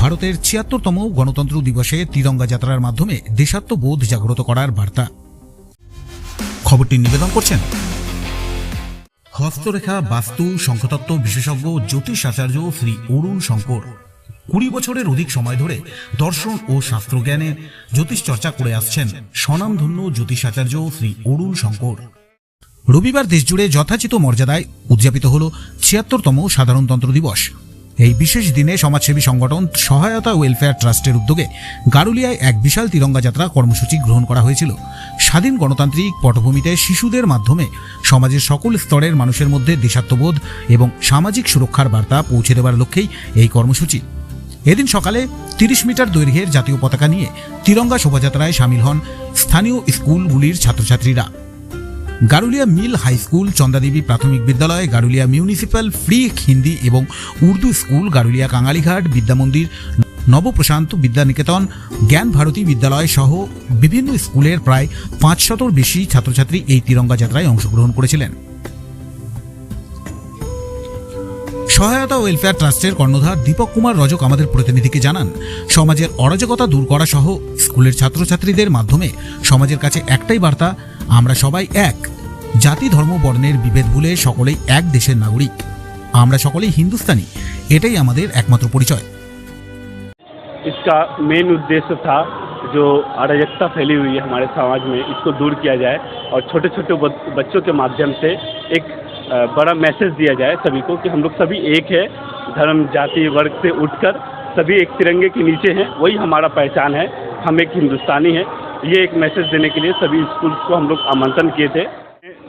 ভারতের ছিয়াত্তরতম গণতন্ত্র দিবসে তিরঙ্গা যাত্রার মাধ্যমে দেশাত্মবোধ জাগ্রত করার বার্তা। খবরটি নিবেদন করছেন হস্তরেখা, বাস্তু, শঙ্খতত্ত্ব বিশেষজ্ঞ, জ্যোতিষ আচার্য শ্রী অরুণ শঙ্কর। কুড়ি বছরের অধিক সময় ধরে দর্শন ও শাস্ত্রজ্ঞানে জ্যোতিষ চর্চা করে আসছেন স্বনামধন্য জ্যোতিষ আচার্য শ্রী অরুণ শঙ্কর। রবিবার দেশজুড়ে যথাচিত মর্যাদায় উদযাপিত হল ছিয়াত্তরতম সাধারণতন্ত্র দিবস। এই বিশেষ দিনে সমাজসেবী সংগঠন সহায়তা ওয়েলফেয়ার ট্রাস্টের উদ্যোগে গারুলিয়ায় এক বিশাল তিরঙ্গা যাত্রা কর্মসূচি গ্রহণ করা হয়েছিল। স্বাধীন গণতান্ত্রিক পটভূমিতে শিশুদের মাধ্যমে সমাজের সকল স্তরের মানুষের মধ্যে দেশাত্মবোধ এবং সামাজিক সুরক্ষার বার্তা পৌঁছে দেওয়ার লক্ষ্যেই এই কর্মসূচি। এদিন সকালে তিরিশ মিটার দৈর্ঘ্যের জাতীয় পতাকা নিয়ে তিরঙ্গা শোভাযাত্রায় সামিল হন স্থানীয় স্কুলগুলির ছাত্রছাত্রীরা। Garulia mill high school, Chandadevi প্রাথমিক বিদ্যালয়, গারুলিয়া মিউনিসিপ্যাল, ফ্রি হিন্দি এবং উর্দু স্কুল, গারুলিয়া কাঙালিঘাট, বিদ্যামন্দির, নবপ্রশান্ত বিদ্যানিকেতন, জ্ঞান ভারতী বিদ্যালয় সহ বিভিন্ন স্কুলের প্রায় পাঁচশতর বেশি ছাত্রছাত্রী এই তিরঙ্গা যাত্রায় অংশগ্রহণ করেছিলেন। সহায়তা ওয়েলফেয়ার ট্রাস্টের কর্ণধার দীপক কুমার রজক আমাদের প্রতিনিধিকে জানান, সমাজের অরাজকতা দূর করা সহ স্কুলের ছাত্রছাত্রীদের মাধ্যমে সমাজের কাছে একটাই বার্তা, আমরা সবাই এক। জাতি ধর্ম বর্ণের বিভেদ ভুলে সকলেই এক দেশের নাগরিক আমরা সকলেই হিন্দুস্তানি এটাই আমাদের একমাত্র পরিচয় इसका मेन उद्देश्य था जो अराजकता फैली हुई है हमारे समाज में इसको दूर किया जाए और छोटे छोटे बच- बच्चों के माध्यम से एक अ, बड़ा मैसेज दिया जाए सभी को कि हम लोग सभी एक है धर्म जाति वर्ग से उठकर सभी एक तिरंगे के नीचे हैं वही हमारा पहचान है हम एक हिंदुस्तानी हैं ये एक मैसेज देने के लिए सभी स्कूल को हम लोग आमंत्रण किए थे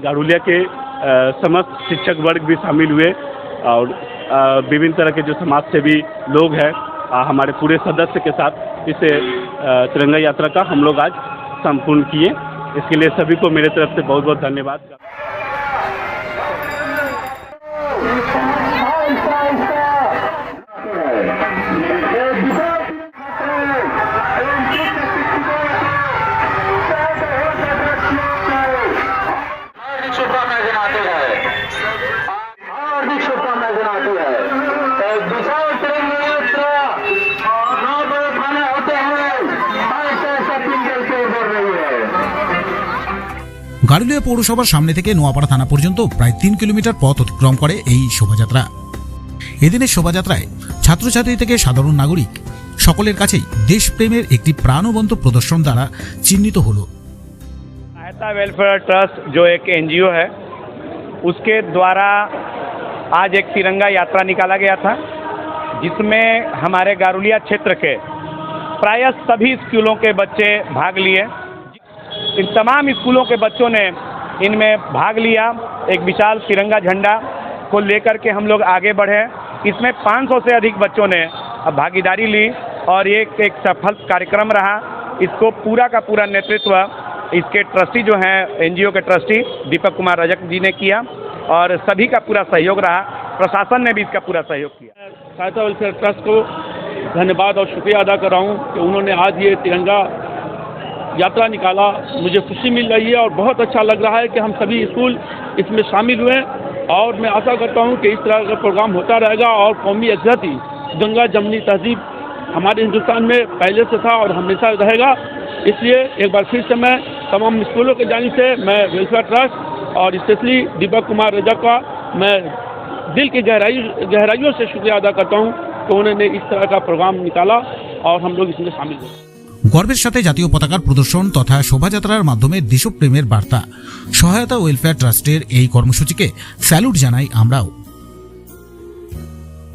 गारुलिया के समस्त शिक्षक वर्ग भी शामिल हुए और विभिन्न तरह के जो समाज से भी लोग हैं हमारे पूरे सदस्य के साथ इस तिरंगा यात्रा का हम लोग आज संपूर्ण किए। इसके लिए सभी को मेरे तरफ़ से बहुत बहुत धन्यवाद। हार्दिक शुभकामनाएं जनाती है तो विशाल तिरंगा यात्रा नौ बजे खाना होते हैं ऐसे ऐसा पिंजल से उभर रही है গারুলিয়া পৌরসভার সামনে থেকে নোয়াপাড়া থানা পর্যন্ত প্রায় তিন কিলোমিটার পথ অতিক্রম করে এই শোভাযাত্রা এদিনের শোভাযাত্রায় ছাত্রছাত্রী থেকে সাধারণ নাগরিক সকলের কাছেই দেশপ্রেমের একটি প্রাণবন্ত প্রদর্শন দ্বারা চিহ্নিত হলো सहायता वेलफेयर ट्रस्ट जो एक एनजीओ है उसके द्वारा आज एक तिरंगा यात्रा निकाला गया था जिसमें हमारे गारुलिया क्षेत्र के प्राय सभी स्कूलों के बच्चे भाग लिए। इन तमाम स्कूलों के बच्चों ने इनमें भाग लिया। एक विशाल तिरंगा झंडा को लेकर के हम लोग आगे बढ़े। इसमें 500 से अधिक बच्चों ने भागीदारी ली और ये एक, सफल कार्यक्रम रहा। इसको पूरा का पूरा नेतृत्व इसके ट्रस्टी जो हैं एनजीओ के ट्रस्टी दीपक कुमार रजक जी ने किया। और सभी का पूरा सहयोग रहा। प्रशासन ने भी इसका पूरा सहयोग किया। सहायता वेलफेयर ट्रस्ट को धन्यवाद और शुक्रिया अदा कर रहा हूँ कि उन्होंने आज ये तिरंगा यात्रा निकाला। मुझे खुशी मिल रही है और बहुत अच्छा लग रहा है कि हम सभी स्कूल इसमें शामिल हुए और मैं आशा करता हूँ कि इस तरह का प्रोग्राम होता रहेगा और कौमी यकजहती गंगा जमनी तहजीब हमारे हिंदुस्तान में पहले से था और हमेशा रहेगा। इसलिए एक बार फिर से मैं तमाम स्कूलों के जानी से मैं वेलफेयर ट्रस्ट और स्पेशली दीपक कुमार रजा का मैं दिल की गहराई गहराइयों से शुक्रिया अदा करता हूँ कि उन्होंने इस तरह का प्रोग्राम निकाला और हम लोग इसमें शामिल हुए গর্বের সাথে জাতীয় পতাকার প্রদর্শন তথা শোভাযাত্রার মাধ্যমে দেশপ্রেমের বার্তা সহায়তা ওয়েলফেয়ার ট্রাস্টের এই কর্মসূচিকে স্যালুট জানাই আমরাও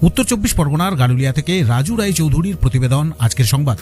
উত্তর চব্বিশ পরগনার গারুলিয়া থেকে রাজু রায় চৌধুরীর প্রতিবেদন আজকের সংবাদ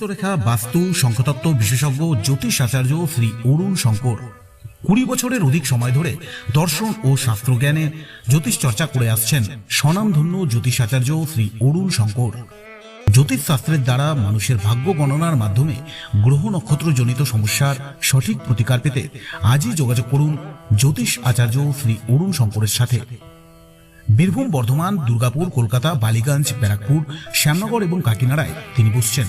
হস্তরেখা বাস্তু, শঙ্খতত্ত্ব, বিশেষজ্ঞ, জ্যোতিষ আচার্য শ্রী অরুণ শঙ্কর। কুড়ি বছরের অধিক সময় ধরে দর্শন ও শাস্ত্রজ্ঞানে জ্যোতিষ চর্চা করে আসছেন স্বনামধন্য জ্যোতিষ আচার্য শ্রী অরুণ শঙ্কর। জ্যোতিষ শাস্ত্রের দ্বারা মানুষের ভাগ্য গণনার মাধ্যমে গ্রহ নক্ষত্র জনিত সমস্যার সঠিক প্রতিকার পেতে আজই যোগাযোগ করুন জ্যোতিষ আচার্য শ্রী অরুণ শঙ্করের সাথে। বীরভূম, বর্ধমান, দুর্গাপুর, কলকাতা, বালিগঞ্জ, ব্যারাকপুর, শ্যামনগর এবং কাকিনাড়ায় তিনি বসছেন।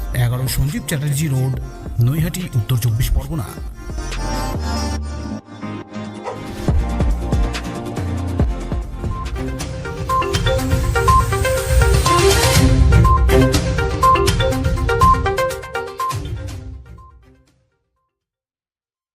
এগারো সঞ্জীব চ্যাটার্জি রোড নৈহাটি উত্তর চব্বিশ পরগনা।